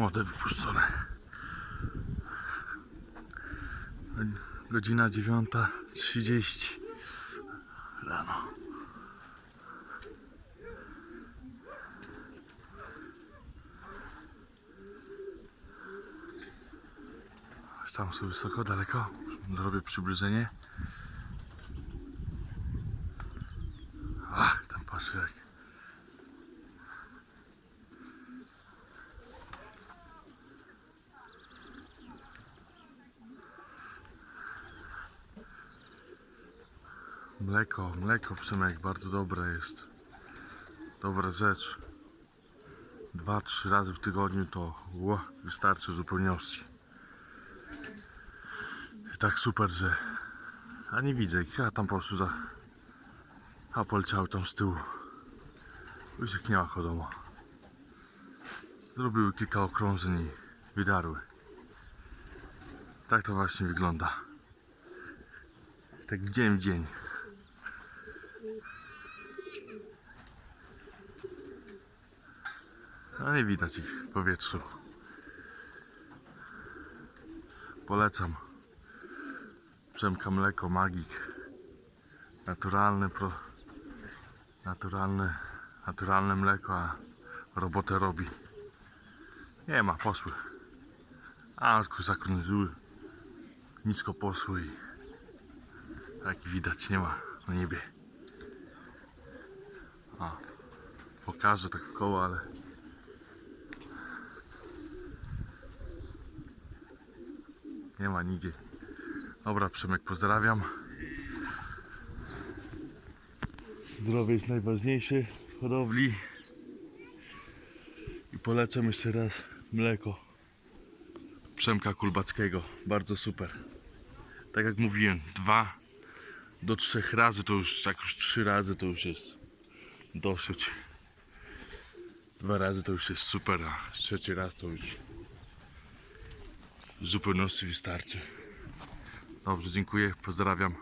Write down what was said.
Młode wypuszczone. Godzina 9.30 rano. Tam są wysoko, daleko. Zrobię przybliżenie. Ach, tam pasek. Mleko, mleko Przemek bardzo dobre jest. Dobra rzecz. Dwa, trzy razy w tygodniu to ło, wystarczy zupełności. I tak super, że... A nie widzę, ja tam po prostu za... A tam z tyłu. Ma chodoma. Zrobiły kilka okrążeń i wydarły. Tak to właśnie wygląda. Tak dzień w dzień. A nie widać ich w powietrzu. Polecam. Przemka mleko, magik. Naturalne, pro... naturalne, naturalne mleko, a robotę robi. Nie ma, posły. A, tylko zakrążyły. Nisko posły i widać nie ma na niebie. A, pokażę tak w koło, ale nie ma nigdzie. Dobra, Przemek, pozdrawiam. Zdrowie jest najważniejsze w hodowli. I polecam jeszcze raz mleko Przemka Kulbackiego. Bardzo super. Tak jak mówiłem, dwa do trzech razy to już, jak już trzy razy to już jest dosyć. Dwa razy to już jest super, a trzeci raz to już w zupełności wystarczy. Dobrze, dziękuję, pozdrawiam.